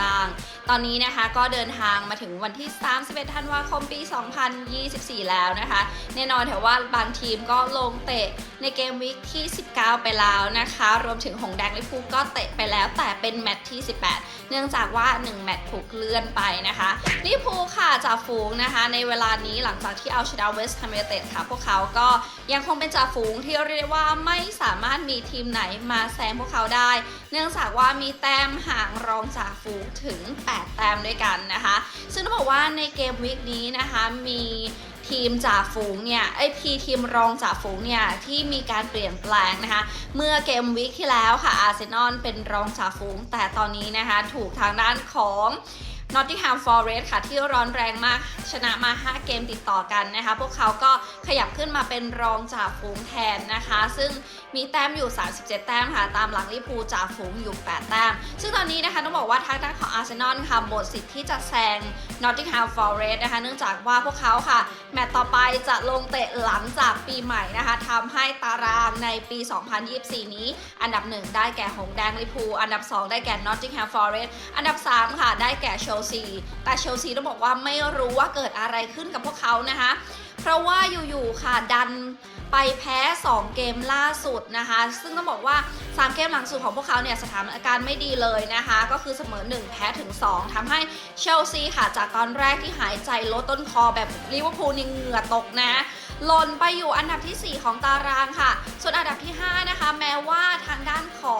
那ตอนนี้นะคะก็เดินทางมาถึงวันที่ 31 ธันวาคมปี 2024 แล้วนะคะ แน่นอนแถวว่าบางทีมก็ลงเตะในเกมวิกที่ 19 ไปแล้วนะคะ รวมถึงหงแดงลิเวอร์พูก็เตะไปแล้วแต่เป็นแมตช์ที่ 18 เนื่องจากว่า 1 แมตช์ถูกเลื่อนไปนะคะลิเวอร์พูค่ะจ่าฝูงนะคะ ในเวลานี้หลังจากที่เอาชนะเวสต์แฮมไนเตดค่ะพวกเขาก็ยังคงเป็นจ่าฝูงที่เรียกว่าไม่สามารถมีทีมไหนมาแซงพวกเขาได้ เนื่องจากว่ามีแต้มห่างรองจ่าฝูงถึง 8แต้มด้วยกันนะคะ ซึ่งต้องบอกว่าในเกมวิกนี้นะคะมีทีมจ่าฝูงเนี่ยไอพีทีมรองจ่าฝูงเนี่ยที่มีการเปลี่ยนแปลงนะคะ เมื่อเกมวิกที่แล้วค่ะอาร์เซนอลเป็นรองจ่าฝูง แต่ตอนนี้นะคะถูกทางด้านของ Nottingham Forest ค่ะที่ร้อนแรงมากชนะมา 5 เกมติดต่อกันนะคะ พวกเขาก็ขยับขึ้นมาเป็นรองจ่าฝูงแทนนะคะ ซึ่งมีแต้มอยู่ 37 แต้มค่ะ ตามหลังลิเวอร์พูลจ่าฝูงอยู่ 8 แต้ม ซึ่งตอนนี้นะคะต้องบอกว่าทางด้านของอาร์เซนอลค่ะหมดสิทธิ์ที่จะแซง Nottingham Forest นะคะ เนื่องจากว่าพวกเขาค่ะ แมตต์ต่อไปจะลงเตะหลังจากปีใหม่นะคะทำให้ตารางในปี 2024 นี้ อันดับ 1 ได้แก่หงแดงลิเวอร์พูลอันดับ 2 ได้แก่ Nottingham Forest อันดับ 3 ค่ะได้แก่เชลซี แต่เชลซีต้องบอกว่าไม่รู้ว่าเกิดอะไรขึ้นกับพวกเขานะคะ เพราะว่าอยู่ๆค่ะดันไปแพ้ 2 เกมล่าสุดนะคะ ซึ่งต้องบอกว่า 3 เกมหลังสุดของพวกเขาเนี่ยสถานการณ์ไม่ดีเลยนะคะ ก็คือเสมอ 1 แพ้ถึง 2ทำให้เชลซีค่ะจากตอนแรกที่หายใจลดต้นคอแบบลิเวอร์พูลนี่เหงื่อตกนะหล่นไปอยู่อันดับทีสี่4 ของตารางค่ะ ส่วนอันดับที่ 5 นะคะ แม้ว่าทางด้านของ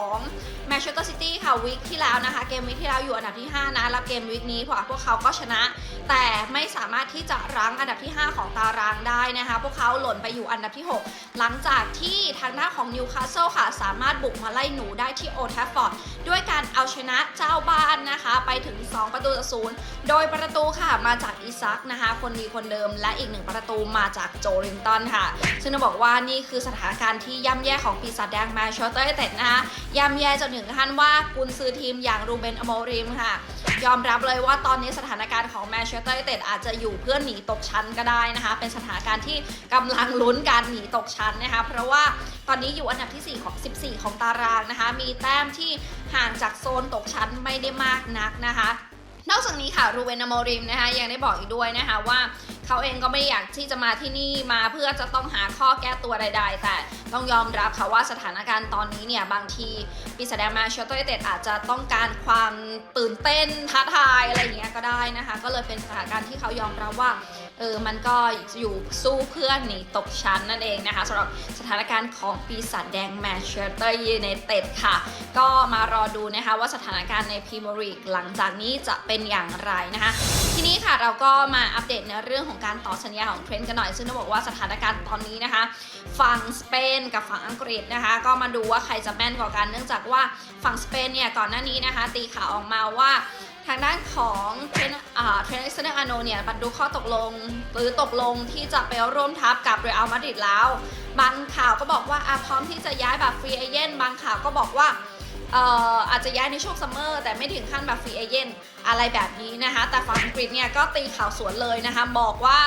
เชสเตอร์ซิตี้ค่ะวีคที่แล้วนะคะ เกมวีคที่แล้วอยู่อันดับที่ 5 นะแล้วเกมวีคนี้พวกเขาก็ชนะ แต่ไม่สามารถที่จะรั้งอันดับที่ 5 ของตารางได้นะคะ พวกเขาหล่นไปอยู่อันดับที่ 6 หลังจากที่ทางหน้าของนิวคาสเซิลค่ะ สามารถบุกมาไล่หนูได้ที่โอทัฟฟอร์ดด้วยการเอาชนะเจ้าบ้านนะคะ ไปถึง 2 ประตูต่อศูนย์โดยประตูค่ะมาจากอีซักนะคะ คนดีคนเดิมและอีกหนึ่งประตูมาจากโจลิงตันค่ะ ซึ่งต้องบอกว่านี่คือสถานการณ์ที่ย่ำแย่ของปีศาจแดงแมนเชสเตอร์ยูไนเต็ดนะคะย่ำแย่จนถึงขั้นว่ากุนซือทีมอย่างรูเบนอโมริมค่ะ ยอมรับเลยว่าตอนนี้สถานการณ์ของแมนเชสเตอร์ยูไนเต็ดอาจจะอยู่เพื่อหนีตกชั้นก็ได้นะคะ เป็นสถานการณ์ที่กำลังลุ้นการหนีตกชั้นนะคะ เพราะว่าตอนนี้อยู่อันดับที่ 4 ของ 14 ของตารางนะคะ มีแต้มที่ห่างจากโซนตกชั้นไม่ได้มากนักนะคะนอกจากนี้ค่ะรูเบนอโมริมนะคะยังได้บอกอีกด้วยนะคะว่า เขาเองก็ไม่อยากที่จะมาที่นี่มาเพื่อจะต้องหาข้อแก้ตัวใด ๆ แต่ต้องยอมรับค่ะว่าสถานการณ์ตอนนี้เนี่ยบางทีปีศาจแดงมาเชลเตอร์ยูไนเต็ดอาจจะต้องการความตื่นเต้นท้าทายอะไรอย่างเงี้ยก็ได้นะคะ ก็เลยเป็นสถานการณ์ที่เขายอมรับว่าเออมันก็อยู่สู้เพื่อนหนีตกชั้นนั่นเองนะคะสำหรับสถานการณ์ของปีศาจแดงแมนเชสเตอร์ยูไนเต็ดค่ะ ก็มารอดูนะคะว่าสถานการณ์ในพรีเมียร์ลีกหลังจากนี้จะเป็นอย่างไรนะคะ ทีนี้ค่ะเราก็มาอัปเดตในเรื่องของการต่อสัญญาของเทรนต์กันหน่อย ซึ่งต้องบอกว่าสถานการณ์ตอนนี้นะคะ ฝั่งสเปนกับฝั่งอังกฤษนะคะ ก็มาดูว่าใครจะแม่นกว่ากัน เนื่องจากว่าฝั่งสเปนเนี่ยก่อนหน้านี้นะคะ ตีข่าวออกมาว่าทางด้านของเทรนอ่าเทรนเซเนอร์อาโนเนี่ยบรรลุข้อตกลง หรือตกลงที่จะไปร่วมทัพกับเรอัลมาดริดแล้ว บางข่าวก็บอกว่าอะพร้อมที่จะย้ายแบบฟรีเอเจนต์บางข่าวก็บอกว่า อาจจะย้ายในช่วงซัมเมอร์แต่ไม่ถึงขั้นแบบฟรีเอเจนต์อะไรแบบนี้นะคะ แต่ฝั่งอังกฤษเนี่ยก็ตีข่าวสวนเลยนะคะ บอกว่า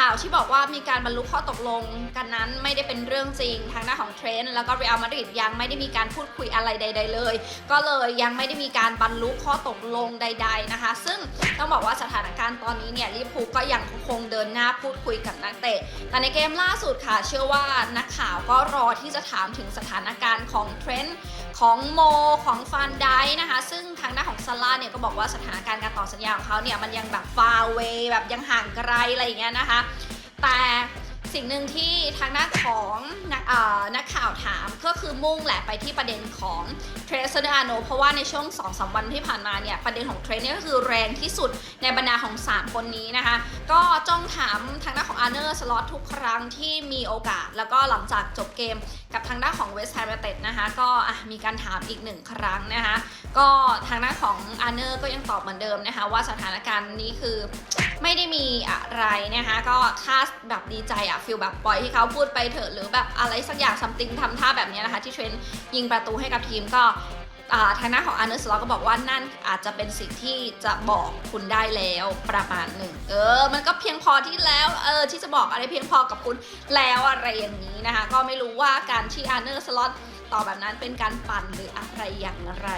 ข่าวที่บอกว่ามีการบรรลุข้อตกลงกันนั้นไม่ได้เป็นเรื่องจริงทางด้าของเทรนต์แล้วก็เรอัลมาดริดยังไม่ได้มีการพูดคุยอะไรใด ๆ เลย ก็เลยยังไม่ได้มีการบรรลุข้อตกลงใด ๆนะคะ ซึ่งต้องบอกว่าสถานการณ์ตอนนี้เนี่ยลิเวอร์พูก็ยังคงเดินหน้าพูดคุยกับนักเตะแต่ในเกมล่าสุดค่ะ เชื่อว่านักข่าวก็รอที่จะถามถึงสถานการณ์ของเทรนต์ ของโมของฟานไดนะคะ ซึ่งทางด้านของซาร่าเนี่ยก็บอกว่าสถานการณ์การต่อสัญญาของเขาเนี่ยมันยังแบบฟาเวแบบยังห่างไกลอะไรอย่างเงี้ยนะคะ แต่ สิ่งหนึ่งที่ทางด้านของนักเอ่อนักข่าวถามก็คือมุ่งแหละไปที่ประเด็นของเทรเซอร์อาโนเพราะว่าในช่วง2อสวันที่ผ่านมาเนี่ย ประเด็นของเทรนเนี่ก็คือแรงที่สุดในบรรดาของ 3 คนนี้นะคะ ก็จ้องถามทางด้านของอาร์เนอร์สล็อตทุกครั้งที่มีโอกาส แล้วก็หลังจากจบเกมกับทางด้านของเวสต์แฮมเต็ดนะคะ ก็มีการถามอีกหนึ่งครั้งนะคะ ก็ทางด้านของอาร์เนอร์ก็ยังตอบเหมือนเดิมนะคะ ว่าสถานการณ์นี้คือไม่ได้มีอะไรนะคะ ก็ถ้าแบบดีใจอะฟิลแบบปล่อยให้เขาพูดไปเถอะหรือแบบอะไรสักอย่างซัมติงทำท่าแบบนี้นะคะ ที่เทรนยิงประตูให้กับทีมก็อ่าทางหน้าของอาร์เนอร์สลอก็บอกว่านั่นอาจจะเป็นสิ่งที่จะบอกคุณได้แล้วประมาณหนึ่งเออ มันก็เพียงพอที่แล้วเออที่จะบอกอะไรเพียงพอกับคุณแล้วอะไรอย่างนี้นะคะ ก็ไม่รู้ว่าการที่อาร์เนอร์สลอตตอบแบบนั้นเป็นการปั่นหรืออะไรอย่างไร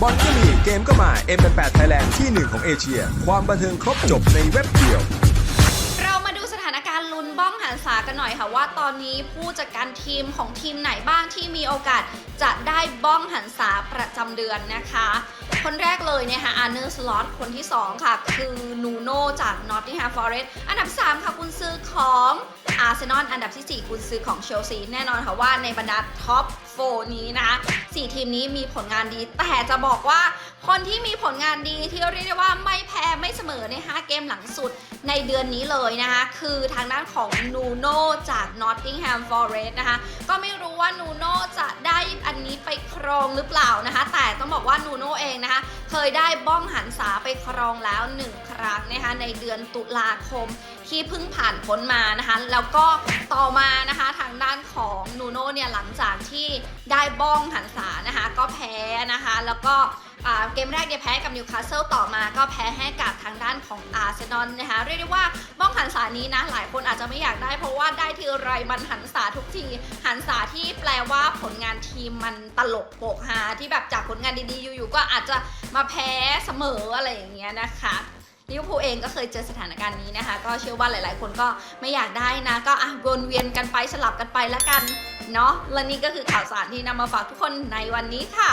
บอลก็มีเกมก็มา M88 Thailand ที่หนึ่งของเอเชีย ความบันเทิงครบจบในเว็บเดียว องหันษากันหน่อยค่ะว่าตอนนี้ผู้จัดการทีมของทีมไหนบ้างที่มีโอกาสจะได้บ้องหันษาประจำเดือนนะคะ คนแรกเลยเนี่ยค่ะอาร์เนอร์สล็อตคนที่ 2 ค่ะ คือนูโน่จากนอตติงแฮมฟอเรสต์อันดับ 3 ค่ะกุนซือของอาร์เซนอลอันดับที่4กุนซือของเชลซีแน่นอนค่ะว่าในบรรดาท็อปโฟนี้นะคะสี่ทีมนี้มีผลงานดีแต่จะบอกว่า คนที่มีผลงานดีที่เรียกได้ว่าไม่แพ้ไม่เสมอใน 5 เกมหลังสุดในเดือนนี้เลยนะคะ คือทางด้านของนูโน่จาก Nottingham Forest นะคะ ก็ไม่รู้ว่านูโน่จะได้อันนี้ไปครองหรือเปล่านะคะ แต่ต้องบอกว่านูโน่เองนะคะ เคยได้บ้องหันษาไปครองแล้ว 1 ครั้งนะคะในเดือนตุลาคมที่เพิ่งผ่านพ้นมานะคะ แล้วก็ต่อมานะคะทางด้านของนูโน่เนี่ยหลังจากที่ได้บ้องหันษานะคะ ก็แพ้นะคะ แล้วก็ เกมแรกเนี่ยแพ้กับนิวคาสเซิลต่อมาก็แพ้ให้กับทางด้านของอาร์เซนอลนะคะเรียกได้ว่าบ้องหันษานี้นะ หลายคนอาจจะไม่อยากได้เพราะว่าได้ทีไรมันหันษาทุกที หันษาที่แปลว่าผลงานทีมมันตลกโปกฮาที่แบบจากผลงานดีๆอยู่ๆก็อาจจะมาแพ้เสมออะไรอย่างเงี้ยนะคะลิเวอร์พูลเองก็เคยเจอสถานการณ์นี้นะคะ ก็เชื่อว่าหลายๆ คนก็ไม่อยากได้นะ ก็อะวนเวียนกันไปสลับกันไปแล้วกันเนาะและนี่ก็คือข่าวสารที่นำมาฝากทุกคนในวันนี้ค่ะ